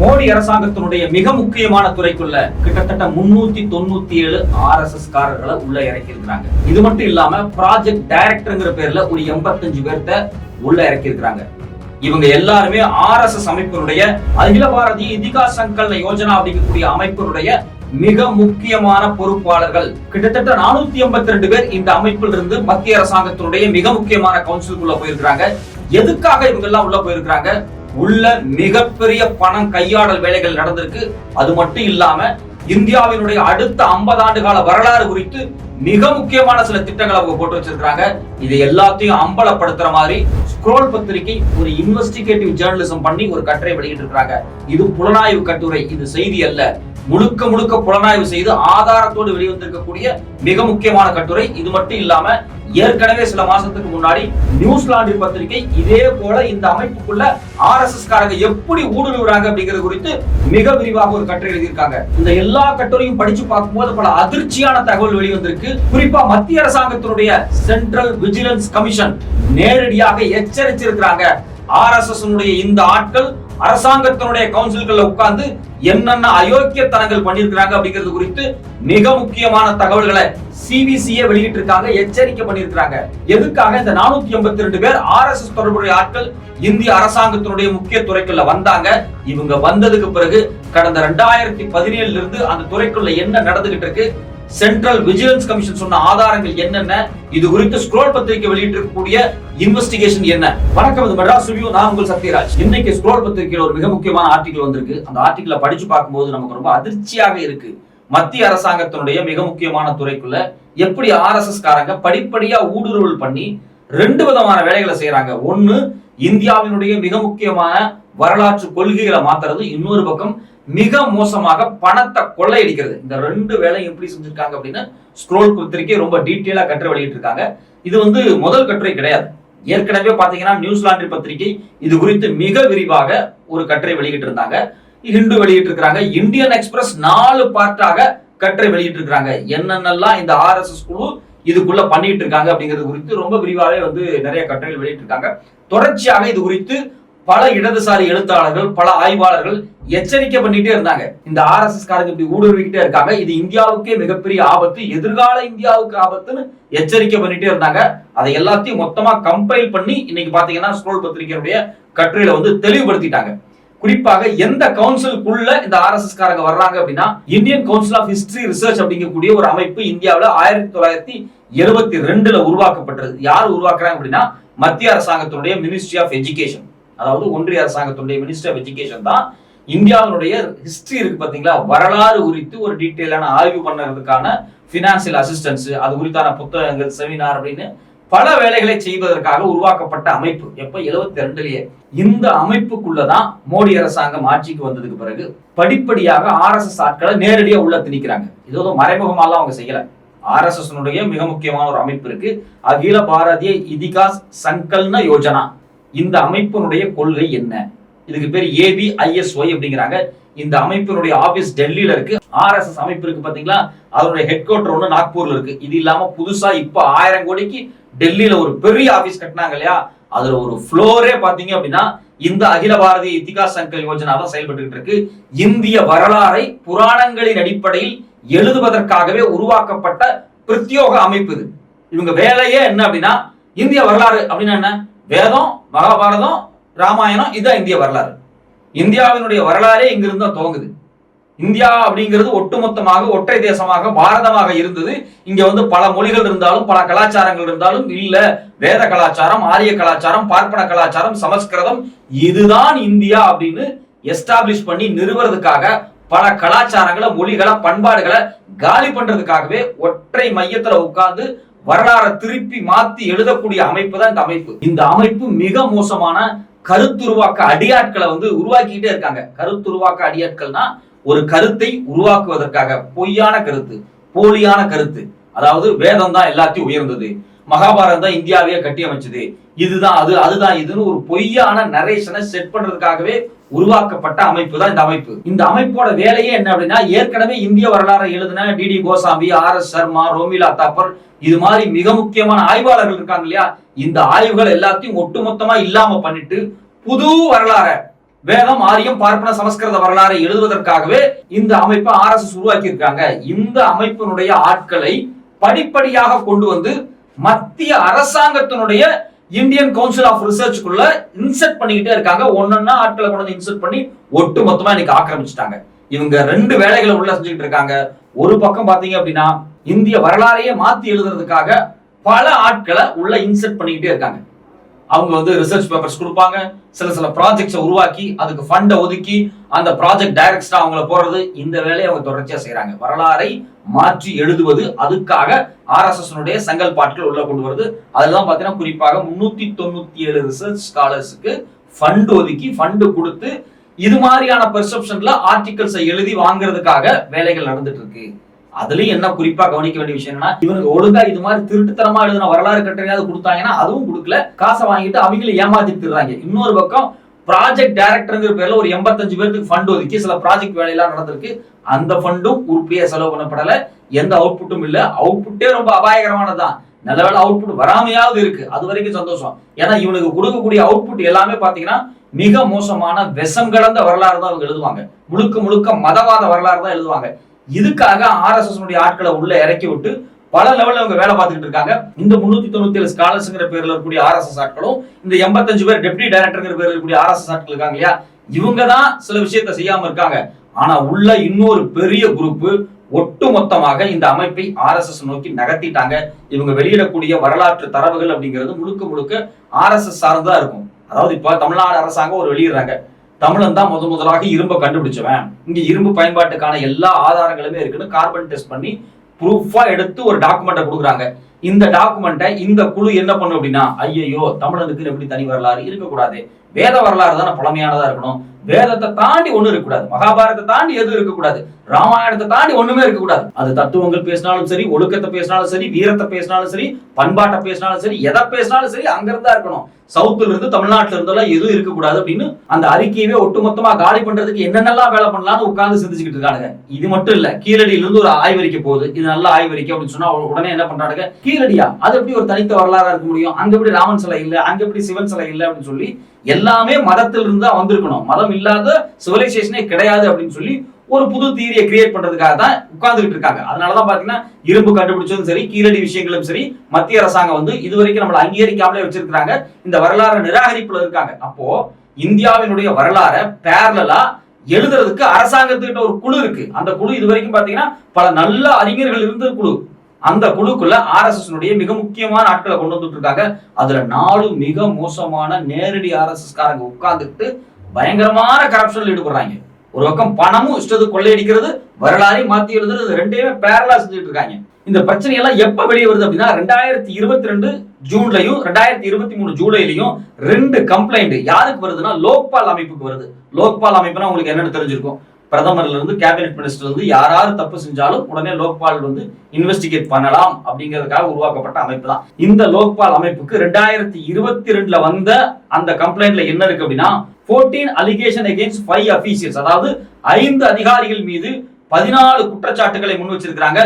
மோடி அரசாங்கத்தினுடைய மிக முக்கியமான துறைக்குள்ள கிட்டத்தட்ட முன்னூத்தி தொண்ணூத்தி ஏழு ஆர் எஸ் எஸ் காரர்களை உள்ள இறக்கி இருக்கிறாங்க இது மட்டும் இல்லாம ப்ராஜெக்ட் டைரக்டர்ங்கிற பேர்ல ஒரு எண்பத்தஞ்சு பேர்த்த உள்ள இறக்கி இருக்கிறாங்க இவங்க எல்லாருமே ஆர் எஸ் எஸ் அமைப்பினுடைய அகில பாரதிய இதிகா சங்கல்ல யோஜனா அப்படிங்கக்கூடிய அமைப்பினுடைய மிக முக்கியமான பொறுப்பாளர்கள். கிட்டத்தட்ட நானூத்தி எண்பத்தி ரெண்டு பேர் இந்த அமைப்பில் இருந்து மத்திய அரசாங்கத்தினுடைய மிக முக்கியமான கவுன்சிலுக்குள்ள போயிருக்கிறாங்க. எதுக்காக இவங்க எல்லாம் உள்ள போயிருக்கிறாங்க? உள்ள மிகப்பெரிய பணம் கையாடல் வேலைகள் நடந்திருக்கு. அது மட்டும் இல்லாம இந்தியாவினுடைய அடுத்த 50 ஆண்டு கால வரலாறு குறித்து மிக முக்கியமான சில திட்டங்களை அவங்க போட்டு வச்சிருக்காங்க இதை எல்லாத்தையும் அம்பலப்படுத்துற மாதிரி ஸ்க்ரோல் பத்திரிகை ஒரு இன்வெஸ்டிகேட்டிவ் ஜேர்னலிசம் பண்ணி ஒரு கட்டுரை வெளியிட்டு இருக்காங்க இது புலனாய்வு கட்டுரை இது செய்தி அல்ல. முழுக்க முழுக்க புலனாய்வு செய்து ஆதாரத்தோடு வெளிவந்திருக்கக்கூடிய மிக முக்கியமான கட்டுரை. இது மட்டும் இல்லாம ஏற்கனவே சில மாசத்துக்கு முன்னாடி நியூசிலாந்து பத்திரிகை இதே போல இந்த அமைப்புக்குள்ள ஆர் எஸ் எஸ் காரங்க எப்படி ஊடுருவுறாங்க அப்படிங்கிறது குறித்து மிக விரிவாக ஒரு கட்டுரை எழுதியிருக்காங்க. இந்த எல்லா கட்டுரையும் படிச்சு பார்க்கும்போது பல அதிர்ச்சியான தகவல் வெளிவந்திருக்கு. குறிப்பா மத்திய அரசாங்கத்தினுடைய சென்ட்ரல் விஜிலன்ஸ் கமிஷன் நேரடியாக எச்சரிச்சிருக்கிறாங்க. ஆர் எஸ் எஸ் இந்த ஆட்கள் அரசாங்கத்தினுடைய கவுன்சில்கள்ல உட்கார்ந்து என்னென்ன அயோக்கியத்தனங்கள் பண்ணியிருக்கிறாங்க அப்படிங்கிறது குறித்து மிக முக்கியமான தகவல்களை சிபிசிஏ வெளியிட்டு இருக்காங்க எச்சரிக்கை பண்ணியிருக்கிறாங்க. எதுக்காக இந்த நானூத்தி எண்பத்தி ரெண்டு பேர் ஆர் எஸ் எஸ் தொடர்புடைய ஆட்கள் இந்திய அரசாங்கத்தினுடைய முக்கிய துறைக்குள்ள வந்தாங்க? இவங்க வந்ததுக்கு பிறகு கடந்த ரெண்டாயிரத்தி பதினேழுல இருந்து அந்த துறைக்குள்ள என்ன நடந்துகிட்டு இருக்கு? சென்ட்ரல் விஜிலன்ஸ் கமிஷன் சொன்ன ஆதாரங்கள் என்னென்ன? இது குறித்து ஸ்க்ரோல் பத்திரிகை வெளியிட்டிருக்கக்கூடிய இன்வெஸ்டிகேஷன் என்ன? வணக்கம் இது மெட்ராஸ் ரிவ்யூ. நான் உங்கள் சத்யராஜ். இன்னைக்கு ஸ்க்ரோல் பத்திரிகையில் ஒரு மிக முக்கியமான ஆர்டிகல் வந்திருக்கு. அந்த ஆர்டிகலை படிச்சு பார்க்கும்போது நமக்கு ரொம்ப அதிர்ச்சியாக இருக்கு. மத்திய அரசாங்கத்தினுடைய மிக முக்கியமான துறைக்குள்ள எப்படி ஆர்எஸ்எஸ் காரங்க படிப்படியா ஊடுருவல் பண்ணி ரெண்டு விதமான வேலைகளை செய்யறாங்க ஒன்னு இந்தியாவினுடைய மிக முக்கியமான வரலாற்று கொள்கைகளை மாத்துறது இன்னொரு பக்கம் மிக மோசமாக பணத்தை கொள்ளையடிக்கிறது. இந்த ரெண்டு வேலையும் எப்படி செஞ்சிருக்காங்க அப்படின்னு ஸ்க்ரோல் பத்திரிக்கை ரொம்ப டீட்டெயிலா கட்டுரை வெளியிட்டிருக்காங்க. இது வந்து முதல் கட்டுரை கிடையாது. ஏற்கனவே பாத்தீங்கன்னா நியூசிலாந்து பத்திரிகை இது குறித்து மிக விரிவாக ஒரு கட்டுரை வெளியிட்டு இருந்தாங்க ஹிந்து வெளியிட்டு இருக்காங்க இந்தியன் எக்ஸ்பிரஸ் நாலு பார்ட்டாக கட்டுரை வெளியிட்டு இருக்காங்க என்னென்னலாம் இந்த ஆர்எஸ்எஸ் குழு இதுக்குள்ள பண்ணிட்டு இருக்காங்க அப்படிங்கிறது குறித்து ரொம்ப விரிவாகவே வந்து நிறைய கட்டுரைகள் வெளியிட்டு இருக்காங்க தொடர்ச்சியாக இது குறித்து பல இடதுசாரி எழுத்தாளர்கள் பல ஆய்வாளர்கள் எச்சரிக்கை பண்ணிட்டே இருந்தாங்க. இந்த ஆர்எஸ்எஸ் காரங்க இப்படி ஊடுருவிக்கிட்டே இருக்காங்க. இது இந்தியாவுக்கே மிகப்பெரிய ஆபத்து எதிர்கால இந்தியாவுக்கு ஆபத்துன்னு எச்சரிக்கை பண்ணிட்டே இருந்தாங்க. அதை எல்லாத்தையும் மொத்தமா கம்பைல் பண்ணி இன்னைக்கு பாத்தீங்கன்னா ஸ்க்ரோல் பத்திரிகையுடைய கட்டுரையில வந்து தெளிவுபடுத்திட்டாங்க. குறிப்பாக எந்த கவுன்சிலுக்குள்ள இந்த ஆர்எஸ்எஸ் காரங்க வர்றாங்க அப்படின்னா Indian council of history research அப்படிங்கக்கூடிய ஒரு அமைப்பு இந்தியாவில் ஆயிரத்தி தொள்ளாயிரத்தி எழுபத்தி ரெண்டுல உருவாக்கப்பட்டது. யார் உருவாக்குறாங்க அப்படின்னா மத்திய அரசாங்கத்தினுடைய மினிஸ்ட்ரி ஆஃப் எஜுகேஷன் அதாவது ஒன்றிய அரசாங்கத்துடைய மினிஸ்டர் ஆஃப் எஜுகேஷன் தான் இந்தியாவினுடைய ஹிஸ்டரி இருக்கு பாத்தீங்களா? வரலாறு குறித்து ஒரு டீட்டெயிலான ஆய்வு பண்ணுறதுக்கான ஃபினான்சியல் அசிஸ்டன்ஸ் அது குறித்தான புத்தகங்கள் செமினார் அப்படின்னு பல வேலைகளை செய்வதற்காக உருவாக்கப்பட்ட அமைப்பு. எப்ப? எழுபத்தி ரெண்டுலயே இந்த அமைப்புக்குள்ளதான் மோடி அரசாங்கம் ஆட்சிக்கு வந்ததுக்கு பிறகு படிப்படியாக ஆர்எஸ்எஸ் ஆட்களை நேரடியா உள்ள திணிக்கிறாங்க. இது ஒரு மறைமுகமாலாம் அவங்க செய்யல. ஆர்எஸ்எஸ் மிக முக்கியமான ஒரு அமைப்பு இருக்கு. அகில பாரதிய இதிகாஸ் சங்கல்ன யோஜனா. இந்த அமைப்பினுடைய கொள்கை என்ன? இதுக்கு பேர் ஏபிஐஎஸ்ஒய் அப்படிங்கிறாங்க. இந்த அமைப்பினுடைய ஆபீஸ் டெல்லியில இருக்கு. ஆர்எஸ்எஸ் அமைப்பு இருக்கு பாத்தீங்களா? அதனுடைய ஹெட் குவார்டர் ஒன்று நாக்பூர்ல இருக்கு. இது இல்லாம புதுசா இப்ப ஆயிரம் கோடிக்கு டெல்லியில ஒரு பெரிய ஆபீஸ் கட்டினாங்க இல்லையா? அதுல ஒரு ஃப்ளோரே பாத்தீங்க அப்படின்னா இந்த அகில பாரதிய இத்திகா சங்கல் யோஜனா தான் செயல்பட்டு இருக்கு. இந்திய வரலாறை புராணங்களின் அடிப்படையில் எழுதுவதற்காகவே உருவாக்கப்பட்ட பிரத்யோக அமைப்பு இது. இவங்க வேலையே என்ன அப்படின்னா இந்திய வரலாறு அப்படின்னா என்ன? வேதம் மகாபாரதம் ராமாயணம் இதுதான் இந்திய வரலாறு. இந்தியாவினுடைய வரலாறே இங்கிருந்து தான் துவங்குது. இந்தியா அப்படிங்கிறது ஒட்டுமொத்தமாக ஒற்றை தேசமாக பாரதமாக இருந்தது. இங்க வந்து பல மொழிகள் இருந்தாலும் பல கலாச்சாரங்கள் இருந்தாலும் இல்ல வேத கலாச்சாரம் ஆரிய கலாச்சாரம் பார்ப்பன கலாச்சாரம் சமஸ்கிருதம் இதுதான் இந்தியா அப்படின்னு எஸ்டாப்ளிஷ் பண்ணி நிறுவறதுக்காக பல கலாச்சாரங்களை மொழிகளை பண்பாடுகளை காலி பண்றதுக்காகவே ஒற்றை மையத்துல உட்கார்ந்து வரலாறை திருப்பி மாத்தி எழுதக்கூடிய அமைப்பு தான் இந்த அமைப்பு. இந்த அமைப்பு மிக மோசமான கருத்துருவாக்க அடியாட்களை வந்து உருவாக்கிட்டே இருக்காங்க. கருத்துருவாக்க அடியாட்கள்னா ஒரு கருத்தை உருவாக்குவதற்காக பொய்யான கருத்து போலியான கருத்து. அதாவது வேதம் தான் எல்லாத்தையும் உயர்ந்தது. மகாபாரதம் தான் இந்தியாவையே கட்டி அமைச்சது இதுதான் அது அதுதான் இதுன்னு ஒரு பொய்யான நரேஷனை செட் பண்றதுக்காகவே உருவாக்கப்பட்ட அமைப்பு தான் இந்த அமைப்பு. இந்த அமைப்போட வேலையே என்ன அப்படின்னா ஏற்கனவே இந்திய வரலாறை எழுதின DD Kosambi R S Sharma Romila Thapar இது மாதிரி மிக முக்கியமான ஆய்வாளர்கள் இருக்காங்க இல்லையா? இந்த ஆய்வுகள் எல்லாத்தையும் ஒட்டுமொத்தமா இல்லாம பண்ணிட்டு புது வரலாற வேதம் ஆரியம் பார்ப்பன சமஸ்கிருத வரலாறை எழுதுவதற்காகவே இந்த அமைப்பை ஆர்எஸ்எஸ் உருவாக்கி இருக்காங்க இந்த அமைப்பினுடைய ஆட்களை படிப்படியாக கொண்டு வந்து மத்திய அரசாங்கத்தினுடைய இந்தியன் கவுன்சில் ஆஃப் ரிசர்ச்சுக்குள்ள இன்செர்ட் பண்ணிக்கிட்டே இருக்காங்க. ஒன்னொன்னா ஆட்களை கொண்டு வந்து இன்செர்ட் பண்ணி ஒட்டு மொத்தமா இன்னைக்கு ஆக்கிரமிச்சிட்டாங்க. இவங்க ரெண்டு வேலைகளை உள்ள செஞ்சுக்கிட்டு இருக்காங்க. ஒரு பக்கம் பாத்தீங்க அப்படின்னா இந்திய வரலாறையே மாத்தி எழுதுறதுக்காக பல ஆட்களை உள்ள இன்செர்ட் பண்ணிக்கிட்டே இருக்காங்க. அவங்க வந்து ரிசர்ச் பேப்பர்ஸ் கொடுப்பாங்க. சில சில ப்ராஜெக்ட்ஸை உருவாக்கி அதுக்கு ஃபண்டை ஒதுக்கி அந்த ப்ராஜெக்ட் டைரக்டா அவங்கள போறது இந்த வேலையை அவங்க தொடர்ச்சியா செய்யறாங்க வரலாறை மாற்றி எழுதுவது அதுக்காக ஆர்எஸ்எஸ்னுடைய செங்கல் பாட்டுகள் உள்ள கொண்டு வருது. அதெல்லாம் பாத்தீங்கன்னா குறிப்பாக முன்னூத்தி தொண்ணூத்தி ஏழு ரிசர்ச் ஸ்காலர்ஸுக்கு ஃபண்ட் ஒதுக்கி ஃபண்டு கொடுத்து இது மாதிரியான பெர்செப்ஷன்ல ஆர்டிகல்ஸை எழுதி வாங்குறதுக்காக வேலைகள் நடந்துட்டு இருக்கு. அதுலயும் என்ன குறிப்பா கவனிக்க வேண்டிய விஷயம் என்னன்னா இவனுக்கு ஒழுங்கா இது மாதிரி திருட்டுத்தனமா எழுதின வரலாறு கட்டுரையாவது கொடுத்தாங்கன்னா அதுவும் கொடுக்கல. காசை வாங்கிட்டு அவங்கள ஏமாத்திட்டுறாங்க இன்னொரு பக்கம் ப்ராஜெக்ட் டைரக்டர்ங்கிற பேர்ல ஒரு எண்பத்தஞ்சு பேருக்கு ஃபண்ட் ஒதுக்கி சில ப்ராஜெக்ட் வேலையெல்லாம் நடந்திருக்கு. அந்த ஃபண்டும் உருப்படியா செலவு பண்ணப்படல. எந்த அவுட்புட்டும் இல்ல. அவுட்புட்டே ரொம்ப அபாயகரமானதுதான். நல்ல வேலை அவுட்புட் வராமையாவது இருக்கு. அது வரைக்கும் சந்தோஷம். ஏன்னா இவனுக்கு கொடுக்கக்கூடிய அவுட்புட் எல்லாமே பாத்தீங்கன்னா மிக மோசமான விஷம் கடந்த வரலாறு தான் அவங்க எழுதுவாங்க. முழுக்க முழுக்க மதவாத வரலாறு தான் எழுதுவாங்க. இதுக்காக ஆர்எஸ்எஸ் ஆட்களை உள்ள இறக்கி விட்டு பல லெவலில் அவங்க வேலை பார்த்துக்கிட்டு இருக்காங்க. இந்த முன்னூத்தி தொண்ணூத்தி ஏழு ஸ்காலர்ஸ்ங்கிற பேர்ல இருக்கக்கூடிய ஆர்எஸ்எஸ் ஆட்களும் இந்த எண்பத்தஞ்சு பேர் டெப்டி டைரக்டர்ங்கிற பேர்ல இருக்கக்கூடிய ஆர்எஸ்எஸ் ஆட்கள் இருக்காங்க இல்லையா? இவங்க தான் சில விஷயத்த செய்யாம இருக்காங்க. ஆனா உள்ள இன்னொரு பெரிய குரூப் ஒட்டு மொத்தமாக இந்த அமைப்பை ஆர்எஸ்எஸ் நோக்கி நகர்த்திட்டாங்க. இவங்க வெளியிடக்கூடிய வரலாற்று தரவுகள் அப்படிங்கிறது முழுக்க முழுக்க ஆர்எஸ்எஸ் சார்ந்தா இருக்கும். அதாவது இப்ப தமிழ்நாடு அரசாங்கம் ஒரு வெளியிடுறாங்க. தமிழன் தான் முத முதலாக இரும்பை கண்டுபிடிச்சவன். இங்க இரும்பு பயன்பாட்டுக்கான எல்லா ஆதாரங்களுமே இருக்குன்னு கார்பன் டெஸ்ட் பண்ணி ப்ரூஃபா எடுத்து ஒரு டாக்குமெண்ட்டை கொடுக்குறாங்க. இந்த டாக்குமெண்ட்டை இந்த குழு என்ன பண்ணும் அப்படின்னா ஐயையோ தமிழனுக்கு எப்படி தனி வரலாறு இருக்கக்கூடாது? வேத வரலாறு தானே பழமையானதா இருக்கணும். வேதத்தை தாண்டி ஒன்றும் இருக்கக்கூடாது. மகாபாரதத்தை தாண்டி எதுவும் இருக்கக்கூடாது. ராமாயணத்தை தாண்டி ஒண்ணுமே இருக்கக்கூடாது அது தத்துவங்கள் பேசினாலும் சரி ஒழுக்கத்தை பேசினாலும் சரி வீரத்தை பேசினாலும் சரி பண்பாட்டை பேசினாலும் சரி எதை பேசினாலும் சரி அங்கிருந்தா இருக்கணும். சவுத்துல இருந்து தமிழ்நாட்டுல இருந்தெல்லாம் எதுவும் இருக்கக்கூடாது அப்படின்னு அந்த அறிக்கையவே ஒட்டுமொத்தமா காலி பண்றதுக்கு என்னென்னலாம் வேலை பண்ணலாம்னு உட்கார்ந்து சிந்திச்சுக்கிட்டு இருக்கானுங்க. இது மட்டும் இல்ல கீழடியில இருந்து ஒரு ஆய்வறிக்கை போகுது. இது நல்ல ஆய்வறிக்கை அப்படின்னு சொன்னா உடனே என்ன பண்றாங்க கீழடியா அது எப்படி ஒரு தனித்த வரலாறா இருக்க முடியும்? அங்க எப்படி ராமன் சிலை இல்ல அங்க எப்படி சிவன் சிலை இல்ல அப்படின்னு சொல்லி எல்லாமே மதத்திலிருந்து தான் வந்திருக்கணும். மதம் இல்லாத சிவிலைசேஷனே கிடையாது அப்படின்னு சொல்லி ஒரு புது தீரியை கிரியேட் பண்றதுக்காக தான் உட்கார்ந்துகிட்டு இருக்காங்க. அதனாலதான் பாத்தீங்கன்னா இரும்பு கண்டுபிடிச்சதும் சரி கீழடி விஷயங்களும் சரி மத்திய அரசாங்கம் வந்து இது வரைக்கும் நம்மளை அங்கீகரிக்காமலே வச்சிருக்கிறாங்க. இந்த வரலாறு நிராகரிப்புல இருக்காங்க. அப்போ இந்தியாவினுடைய வரலாறை பேரலா எழுதுறதுக்கு அரசாங்கத்துக்கிட்ட ஒரு குழு இருக்கு. அந்த குழு இது வரைக்கும் பாத்தீங்கன்னா பல நல்ல அறிஞர்கள் இருந்த குழு. அந்த குழுக்குள்ள ஆர்எஸ்எஸ்னுடைய மிக முக்கியமான ஆட்களை கொண்டு வந்துட்டு இருக்காங்க. அதுல நாலு மிக மோசமான நேரடி ஆர்எஸ்எஸ்காரங்க உட்கார்ந்துட்டு பயங்கரமான கரப்ஷன்ல ஈடுபடுறாங்க. ஒரு பக்கம் பணமும் இஷ்டத்து கொள்ளையடிக்கிறது வரலாறையும் மாத்தி எழுதுறது ரெண்டையுமே பேரலா செஞ்சுட்டு இருக்காங்க இந்த பிரச்சனை எல்லாம் எப்ப வெளியே வருது அப்படின்னா ரெண்டாயிரத்தி இருபத்தி ரெண்டு ஜூன்லயும் ரெண்டாயிரத்தி இருபத்தி மூணு ஜூலைலயும் ரெண்டு கம்ப்ளைண்ட் யாருக்கு வருதுன்னா லோக்பால் அமைப்புக்கு வருது. லோக்பால் அமைப்புனா உங்களுக்கு என்னன்னு தெரிஞ்சிருக்கும். பிரதமர்ல இருந்து கேபினெட் மினிஸ்டர் இருந்து யாராவது தப்பு செஞ்சாலும் உடனே லோக்பால் வந்து இன்வெஸ்டிகேட் பண்ணலாம் அப்படிங்கிறதுக்காக உருவாக்கப்பட்ட அமைப்பு தான். இந்த லோக்பால் அமைப்புக்கு ரெண்டாயிரத்தி இருபத்தி ரெண்டுல வந்த அந்த கம்ப்ளைண்ட்ல என்ன இருக்கு அப்படின்னா fourteen allegation against five officials அதாவது ஐந்து அதிகாரிகள் மீது பதினாலு குற்றச்சாட்டுகளை முன் வச்சிருக்கிறாங்க.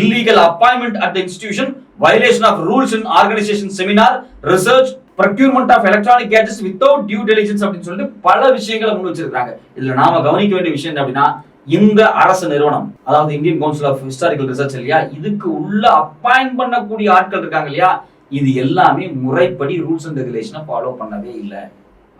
Illegal appointment at institution violation of rules in organisation seminar research procurement of electronic kgs without due diligence அப்படின்னு சொல்லிட்டு பல விஷயங்களை முன் வச்சிருக்காங்க இதுல நாம கவனிக்க வேண்டிய விஷயம் என்ன அப்படின்னா இந்த அரசு நிறுவனம் அதாவது Indian council of historical research இல்லையா இதுக்கு உள்ள அப்பாயிண்ட் பண்ணக்கூடிய ஆட்கள் இருக்காங்க இல்லையா இது எல்லாமே முறைப்படி ரூல்ஸ் அண்ட் ரெகுலேஷனை ஃபாலோ பண்ணவே இல்லை.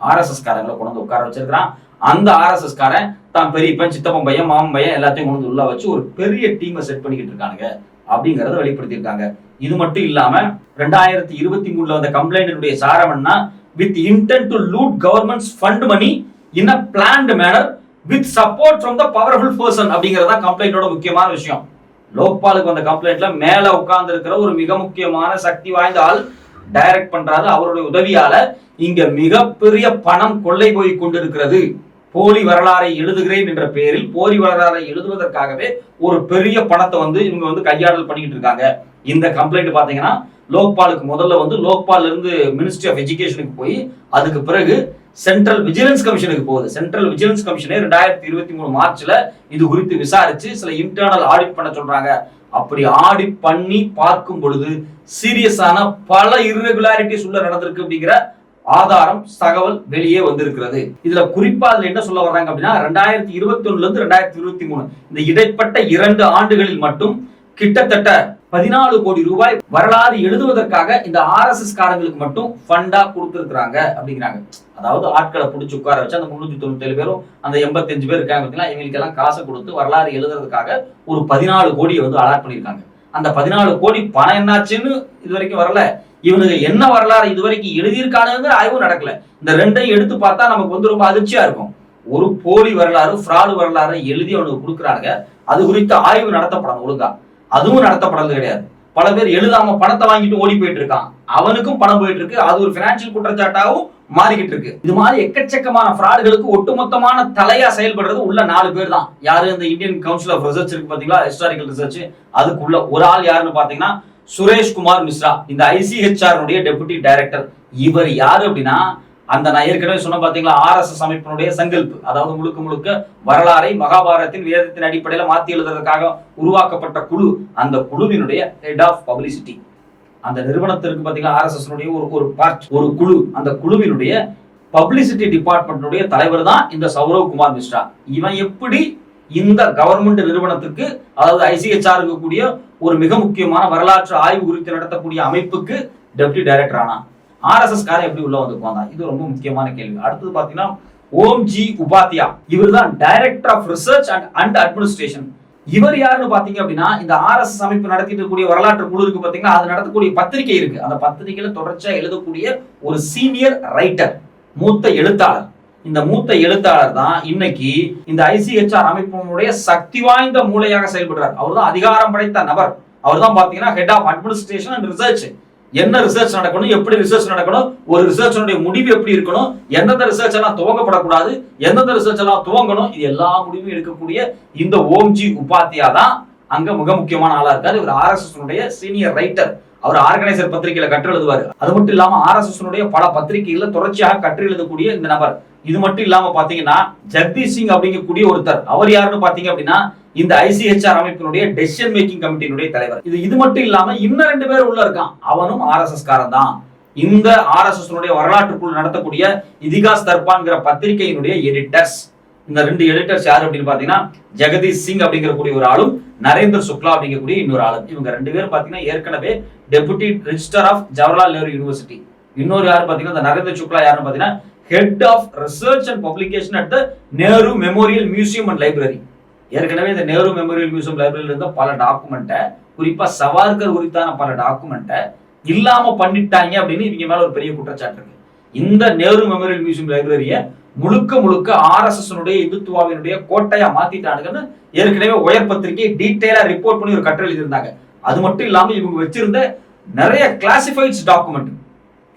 ஆர்எஸ்எஸ் காரங்களை கொண்டு வந்து உட்கார வச்சிருக்கிறான். அந்த ஆர்எஸ்எஸ் காரன் தான் பெரியப்பன் சித்தப்பன் பையன் மாமன் பையன் எல்லாத்தையும் கொண்டு வந்து உள்ள வச்சு ஒரு பெரிய டீமை செட் பண்ணிக்கிட்டு இருக்கானுங்க அப்படிங்கறத வெளிப்படுத்தியிருக்காங்க. இது மட்டும் இல்லாம ரெண்டாயிரத்தி இருபத்தி மூணுல வந்த கம்ப்ளைண்டினுடைய சாரம்னா with intent to loot government's fund money in a planned manner with support from the powerful person அப்படிங்கறத கம்ப்ளைண்டோட முக்கியமான விஷயம். லோக்பாலுக்கு வந்த கம்ப்ளைண்ட்ல மேல உட்கார்ந்து இருக்கிற ஒரு மிக முக்கியமான சக்தி வாய்ந்த ஆள் டைரக்ட் பண்றாரு. அவருடைய உதவியால இங்க மிகப்பெரிய பணம் கொள்ளை போய் கொண்டிருக்கிறது. போலி வரலாறை எழுதுகிறேன் என்ற பெயரில் போலி வரலாறை எழுதுவதற்காகவே ஒரு பெரிய பணத்தை வந்து இவங்க வந்து கையாடல் பண்ணிக்கிட்டு இருக்காங்க. இந்த கம்ப்ளைண்ட் பாத்தீங்கன்னா லோக்பாலுக்கு முதல்ல வந்து லோக்பால்ல இருந்து மினிஸ்ட்ரி ஆஃப் எஜுகேஷனுக்கு போய் அதுக்கு பிறகு சென்ட்ரல் விஜிலன்ஸ் கமிஷனுக்கு போகுது. சென்ட்ரல் விஜிலன்ஸ் கமிஷனே ரெண்டாயிரத்தி இருபத்தி மூணு மார்ச்ல இது குறித்து விசாரிச்சு சில இன்டர்னல் ஆடிட் பண்ண சொல்றாங்க. அப்படி ஆடிட் பண்ணி பார்க்கும் பொழுது சீரியஸான பல இர்ரெகுலாரிட்டிஸ் உள்ள நடந்திருக்கு அப்படிங்கிற ஆதாரம் தகவல் வெளியே வந்திருக்கிறது. இதுல குறிப்பா அதுல என்ன சொல்ல வர்றாங்க அப்படின்னா ரெண்டாயிரத்தி இருபத்தி ஒண்ணுல இருந்து ரெண்டாயிரத்தி இருபத்தி மூணு இந்த இடைப்பட்ட இரண்டு ஆண்டுகளில் மட்டும் கிட்டத்தட்ட பதினாலு கோடி ரூபாய் வரலாறு எழுதுவதற்காக இந்த ஆர்எஸ்எஸ் காரங்களுக்கு மட்டும் ஃபண்டா கொடுத்துருக்குறாங்க அப்படிங்கிறாங்க. அதாவது ஆட்களை பிடிச்சி உட்கார வச்சு அந்த முன்னூத்தி தொண்ணூத்தி ஏழு பேரும் அந்த எண்பத்தஞ்சு பேர் இருக்காங்க பார்த்தீங்கன்னா இவங்களுக்கு எல்லாம் காசை கொடுத்து வரலாறு எழுதுறதுக்காக ஒரு பதினாலு கோடியை வந்து அலாட் பண்ணியிருக்காங்க. அந்த பதினாலு கோடி பணம் என்னாச்சுன்னு இது வரைக்கும் வரல. இவனுக்கு என்ன வரலாறு இது வரைக்கும் எழுதியிருக்கானுங்கிற ஆய்வும் நடக்கல. இந்த ரெண்டையும் எடுத்து பார்த்தா நமக்கு வந்து ரொம்ப அதிர்ச்சியா இருக்கும். ஒரு போலி வரலாறு ஃப்ராடு வரலாறு எழுதி அவனுக்கு கொடுக்குறாங்க அது குறித்து ஆய்வு நடத்தப்படணும் ஒழுங்கா. அதுவும் நடத்தப்படுறது கிடையாது. பல பேர் எழுதாம பணத்தை வாங்கிட்டு ஓடி போயிட்டு இருக்கான். அவனுக்கும் பணம் போயிட்டு இருக்கு. அது ஒரு பினான்சியல் குற்றச்சாட்டாவும் மாறிக்கிட்டு இருக்கு. இது மாதிரி எக்கச்சக்கமான ஃப்ராடுகளுக்கு ஒட்டுமொத்தமான தலையா செயல்படுறது உள்ள நாலு பேர் தான். யாரு இந்த இந்தியன் கவுன்சில் ஆஃப் ரிசர்ச் இருக்கு பாத்தீங்களா? ஹிஸ்டாரிக்கல் ரிசர்ச் அதுக்குள்ள ஒரு ஆள் யாருன்னு பாத்தீங்கன்னா சுரேஷ் குமார் மிஸ்ரா. இந்த ஐசிஹெச்ஆர் டெபுட்டி டைரக்டர் இவர் யாரு அப்படின்னா அந்த நான் ஏற்கனவே சொன்ன பாத்தீங்களா ஆர்எஸ்எஸ் அமைப்பினுடைய சங்கல்ப். அதாவது முழுக்க முழுக்க வரலாறை மகாபாரத்தின் வேதத்தின் அடிப்படையில மாற்றி எழுதுறதுக்காக உருவாக்கப்பட்ட குழு. அந்த குழுவினுடைய ஹெட் ஆஃப் பப்ளிசிட்டி அந்த நிறுவனத்திற்கு பாத்தீங்கன்னா ஆர்எஸ்எஸ் ஒரு ஒரு பார்ட் ஒரு குழு. அந்த குழுவினுடைய பப்ளிசிட்டி டிபார்ட்மெண்ட்டுடைய தலைவர் தான் இந்த சௌரவ் குமார் மிஸ்ரா. இவன் எப்படி இந்த கவர்மெண்ட் நிறுவனத்துக்கு அதாவது ஐசிஹெச்ஆர் இருக்கக்கூடிய ஒரு மிக முக்கியமான வரலாற்று ஆய்வு குறித்து நடத்தக்கூடிய அமைப்புக்கு டெப்டி டைரக்டர் ஆனா ஆர்எஸ்எஸ் காரன் எப்படி உள்ள வந்து இது ரொம்ப முக்கியமான கேள்வி. அடுத்தது பாத்தீங்கன்னா ஓம் ஜி உபாத்யா. இவர் தான் director of research and and administration இவர் யாருன்னு பாத்தீங்க அப்படின்னா இந்த ஆர்எஸ்எஸ் அமைப்பு நடத்திட்டு இருக்கக்கூடிய வரலாற்று குழு இருக்கு பாத்தீங்கன்னா அது நடத்தக்கூடிய பத்திரிகை இருக்கு. அந்த பத்திரிகையில தொடர்ச்சியா எழுதக்கூடிய ஒரு சீனியர் ரைட்டர் மூத்த எழுத்தாளர். இந்த மூத்த எழுத்தாளர் தான் இன்னைக்கு இந்த ஐசிஹெச்ஆர் அமைப்பினுடைய சக்தி வாய்ந்த மூளையாக செயல்படுறார். அவர் தான் அதிகாரம் படைத்த நபர். அவர் தான் பாத்தீங்கன்னா head of administration and research என்ன ரிசர்ச் நடக்கணும் எப்படி ரிசர்ச் நடக்கணும் ஒரு ரிசர்ச்சனுடைய முடிவு எப்படி இருக்கணும் எந்தெந்த ரிசர்ச் எல்லாம் துவங்கப்படக்கூடாது எந்தெந்த ரிசர்ச் எல்லாம் துவங்கணும் இது எல்லா முடிவும் எடுக்கக்கூடிய இந்த ஓம்ஜி உபாத்தியா தான் அங்க மிக முக்கியமான ஆளா இருக்காரு. இவர் ஆர்எஸ்எஸ் சீனியர் ரைட்டர் அவர் ஆர்கனைசர் பத்திரிகையில கற்று எழுதுவார். அது மட்டும் இல்லாம ஆர்எஸ்எஸ் பல பத்திரிகைகள்ல தொடர்ச்சியாக கற்று எழுதக்கூடிய இந்த நபர். இது மட்டும் இல்லாம பாத்தீங்கன்னா ஜெகதீஷ் சிங் அப்படிங்கக்கூடிய ஒருத்தர். அவர் யாருன்னு பாத்தீங்க அப்படின்னா இந்த ஐசிஹெச்ஆர் அமைப்பினுடைய டெசிஷன் மேக்கிங் கமிட்டியினுடைய தலைவர். இது இது மட்டும் இல்லாம இன்னும் ரெண்டு பேர் உள்ள இருக்கான். அவனும் ஆர்எஸ்எஸ் காரன் தான். இந்த ஆர்எஸ்எஸ் வரலாற்றுக்குள் நடத்தக்கூடிய இதிகாஸ் தர்பான்கிற பத்திரிகையினுடைய எடிட்டர்ஸ் இந்த ரெண்டு எடிட்டர்ஸ் யார் அப்படின்னு பாத்தீங்கன்னா ஜெகதீஷ் சிங் அப்படிங்கக்கூடிய ஒரு ஆளும் நரேந்திர சுக்லா அப்படிங்கக்கூடிய இன்னொரு ஆளும். இவங்க ரெண்டு பேரும் பாத்தீங்கன்னா ஏற்கனவே deputy register of Jawaharlal Nehru university இன்னொரு யார் பாத்தீங்கன்னா இந்த நரேந்திர சுக்லா யாருன்னு பாத்தீங்கன்னா head of research and publication at the Nehru memorial museum and library ஏற்கனவே இந்த நேரு மெமோரியல் மியூசியம் லைப்ரரியில இருந்த பல டாக்குமெண்ட்டை குறிப்பா சவார்கர் குறித்தான பல டாக்குமெண்ட்டை இல்லாம பண்ணிட்டாங்க அப்படின்னு இவங்க மேல ஒரு பெரிய குற்றச்சாட்டு இருக்கு. இந்த நேரு மெமோரியல் மியூசியம் லைப்ரரியை முழுக்க முழுக்க ஆர்எஸ்எஸ்னுடைய இந்துத்துவாவினுடைய கோட்டையா மாத்திட்டானுங்கன்னு ஏற்கனவே உயர் பத்திரிகை டீட்டெயிலா ரிப்போர்ட் பண்ணி ஒரு கட்டுரை எழுதியிருந்தாங்க. அது மட்டும் இல்லாம இவங்க வச்சிருந்த நிறைய கிளாசிஃபைட்ஸ் டாக்குமெண்ட்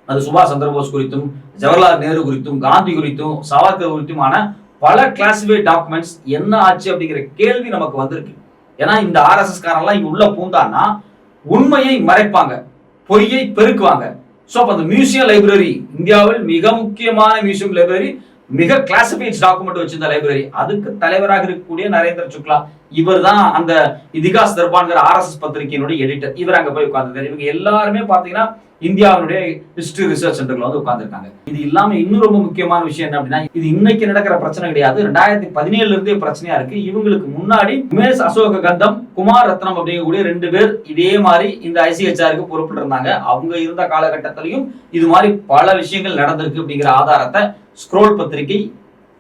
அது சுபாஷ் சந்திரபோஸ் குறித்தும் ஜவஹர்லால் நேரு குறித்தும் காந்தி குறித்தும் சாவர்கர் குறித்துமான பல கிளாசிஃபைட் டாக்குமெண்ட்ஸ் என்ன ஆச்சு அப்படிங்கிற கேள்வி நமக்கு வந்திருக்கு. ஏன்னா இந்த ஆர்எஸ்எஸ் காரெல்லாம் இங்க உள்ள பூந்தான்னா உண்மையை மறைப்பாங்க பொய்யை பெருக்குவாங்க. ஸோ அப்போ அந்த மியூசியம் லைப்ரரி இந்தியாவில் மிக முக்கியமான மியூசியம் லைப்ரரி மிக கிளாசிஃபைட் டாக்குமெண்ட் வச்சிருந்த லைப்ரரி அதுக்கு தலைவராக இருக்கக்கூடிய நரேந்திர சுக்லா இவர் தான் அந்த இதிகாஸ் தர்பான்கிற ஆர்எஸ்எஸ் பத்திரிகையினுடைய எடிட்டர் இவர் அங்க போய் உட்கார்ந்துருக்காரு. இவங்க எல்லாருமே பாத்தீங்கன்னா இந்தியாவினுடைய ஹிஸ்டரி ரிசர்ச் சென்டர்ல வந்து உட்கார்ந்துருக்காங்க. இது இல்லாம இன்னும் ரொம்ப முக்கியமான விஷயம் என்ன அப்படின்னா இது இன்னைக்கு நடக்கிற பிரச்சனை கிடையாது. ரெண்டாயிரத்தி பதினேழுல இருந்தே பிரச்சனையா இருக்கு. இவங்களுக்கு முன்னாடி உமேஷ் அசோக கந்தம் குமார் ரத்னம் அப்படிங்கக்கூடிய ரெண்டு பேர் இதே மாதிரி இந்த ஐசிஹெச்ஆருக்கு பொறுப்பில் இருந்தாங்க அவங்க இருந்த காலகட்டத்திலையும் இது மாதிரி பல விஷயங்கள் நடந்திருக்கு அப்படிங்கிற ஆதாரத்தை ஸ்க்ரோல் பத்திரிகை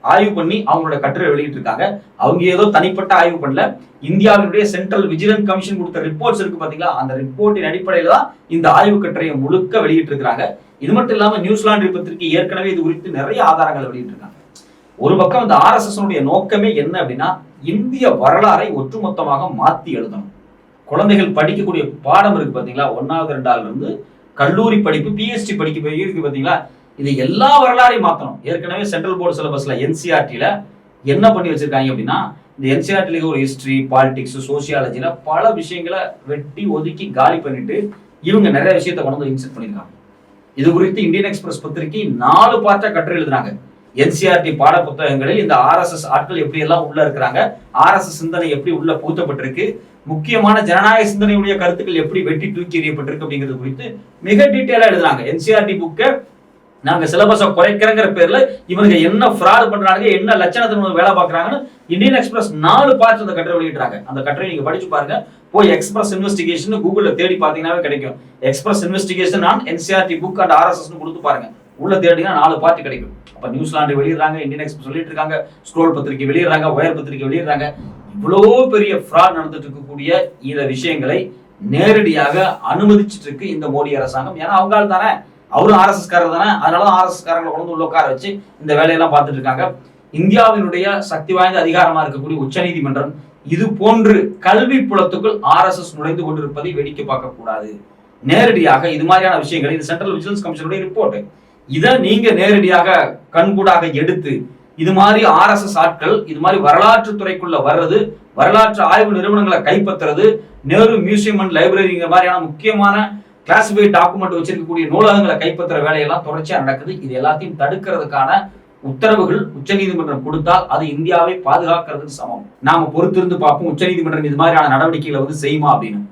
ஆய்வு பண்ணி அவங்களோட கட்டுரை வெளியிட்டு இருக்காங்க அவங்க ஏதோ தனிப்பட்ட ஆய்வு பண்ணல. இந்தியாவினுடைய சென்ட்ரல் விஜிலன்ஸ் கமிஷன் கொடுத்த ரிப்போர்ட்ஸ் இருக்கு பாத்தீங்களா? அந்த ரிப்போர்ட்டின் அடிப்படையில தான் இந்த ஆய்வு கட்டுரையை முழுக்க வெளியிட்டு இருக்காங்க இது மட்டும் இல்லாம நியூசிலாந்து பத்திரிகை ஏற்கனவே இது குறித்து நிறைய ஆதாரங்கள் வெளியிட்டு இருக்காங்க ஒரு பக்கம் இந்த ஆர்எஸ்எஸ் நோக்கமே என்ன அப்படின்னா இந்திய வரலாறை ஒட்டுமொத்தமாக மாத்தி எழுதணும். குழந்தைகள் படிக்கக்கூடிய பாடம் இருக்கு பாத்தீங்களா? ஒன்னாவது ரெண்டாவது இருந்து கல்லூரி படிப்பு பிஎஸ்டி படிக்க இருக்கு பாத்தீங்களா? இது எல்லா வரலாறையும் மாற்றணும் ஏற்கனவே சென்ட்ரல் போர்டு சிலபஸ்ல என்சிஆர்டியில என்ன பண்ணி வச்சிருக்காங்க அப்படின்னா இந்த என்சிஆர்டில ஒரு ஹிஸ்டரி பாலிடிக்ஸ் சோசியாலஜில பல விஷயங்களை வெட்டி ஒதுக்கி காலி பண்ணிட்டு இவங்க நிறைய விஷயத்த கொண்டு வந்து இன்செர்ட் பண்ணியிருக்காங்க இது குறித்து இந்தியன் எக்ஸ்பிரஸ் பத்திரிகை நாலு பார்ட்டா கட்டுரை எழுதுறாங்க. என்சிஆர்டி பாட புத்தகங்களில் இந்த ஆர்எஸ்எஸ் ஆட்கள் எப்படி எல்லாம் உள்ள இருக்கிறாங்க ஆர்எஸ்எஸ் சிந்தனை எப்படி உள்ள பூத்தப்பட்டிருக்கு முக்கியமான ஜனநாயக சிந்தனையுடைய கருத்துக்கள் எப்படி வெட்டி தூக்கி எறியப்பட்டிருக்கு அப்படிங்கிறது குறித்து மிக டீட்டெயிலா எழுதுறாங்க. என்சிஆர்டி புக்கை நாங்க சிலபஸை குறைக்கிறங்கிற பேர்ல இவங்க என்ன ஃப்ராட் பண்றாங்க என்ன லட்சணத்துல வேலை பார்க்கறாங்கன்னு இந்தியன் எக்ஸ்பிரஸ் நாலு பார்ட்ஸ் அந்த கட்டுரை வெளியிடுறாங்க. அந்த கட்டுரை நீங்க படிச்சு பாருங்க. போய் எக்ஸ்பிரஸ் இன்வெஸ்டிகேஷன் கூகுள்ல தேடி பாத்தீங்கன்னாவே கிடைக்கும். எக்ஸ்பிரஸ் இன்வெஸ்டிகேஷன் நான் என்சிஆர்டி புக் அண்ட் ஆர்எஸ்எஸ் கொடுத்து பாருங்க. உள்ள தேடிங்கன்னா நாலு பார்ட்டி கிடைக்கும். அப்ப நியூசிலாண்டு வெளியிடுறாங்க இந்தியன் எக்ஸ்பிரஸ் சொல்லிட்டு இருக்காங்க ஸ்க்ரோல் பத்திரிகை வெளியிடுறாங்க ஒயர் பத்திரிகை வெளியிடுறாங்க. இவ்வளோ பெரிய ஃப்ராட் நடந்துட்டு இருக்கக்கூடிய இந்த விஷயங்களை நேரடியாக அனுமதிச்சுட்டு இருக்கு இந்த மோடி அரசாங்கம். ஏன்னா அவங்களால தானே அவரும் ஆர்எஸ்எஸ் காரர் தானே? அதனால ஆர்எஸ்எஸ் காரங்களை கொண்டு உள்ள உட்கார வச்சு இந்த வேலையெல்லாம் பார்த்துட்டு இருக்காங்க. இந்தியாவினுடைய சக்தி வாய்ந்த அதிகாரமா இருக்கக்கூடிய உச்சநீதிமன்றம் இது போன்று கல்வி புலத்துக்குள் ஆர்எஸ்எஸ் நுழைந்து கொண்டிருப்பதை வேடிக்கை பார்க்கக்கூடாது நேரடியாக இது மாதிரியான விஷயங்கள் இது சென்ட்ரல் விஜிலன்ஸ் கமிஷனுடைய ரிப்போர்ட் இதை நீங்க நேரடியாக கண்கூடாக எடுத்து இது மாதிரி ஆர்எஸ்எஸ் ஆட்கள் இது மாதிரி வரலாற்று துறைக்குள்ள வர்றது வரலாற்று ஆய்வு நிறுவனங்களை கைப்பற்றுறது நேரு மியூசியம் அண்ட் லைப்ரரிங்கிற மாதிரியான முக்கியமான கிளாசிஃபைட் டாக்குமெண்ட் வச்சிருக்கக்கூடிய நூலகங்களை கைப்பற்ற வேலையெல்லாம் தொடர்ச்சியா நடக்குது. இது எல்லாத்தையும் தடுக்கிறதுக்கான உத்தரவுகள் உச்சநீதிமன்றம் கொடுத்தால் அது இந்தியாவை பாதுகாக்கிறதுக்கு சமம். நாம பொறுத்திருந்து பார்ப்போம் உச்சநீதிமன்றம் இது மாதிரியான நடவடிக்கைகளை வந்து செய்யுமா அப்படின்னு.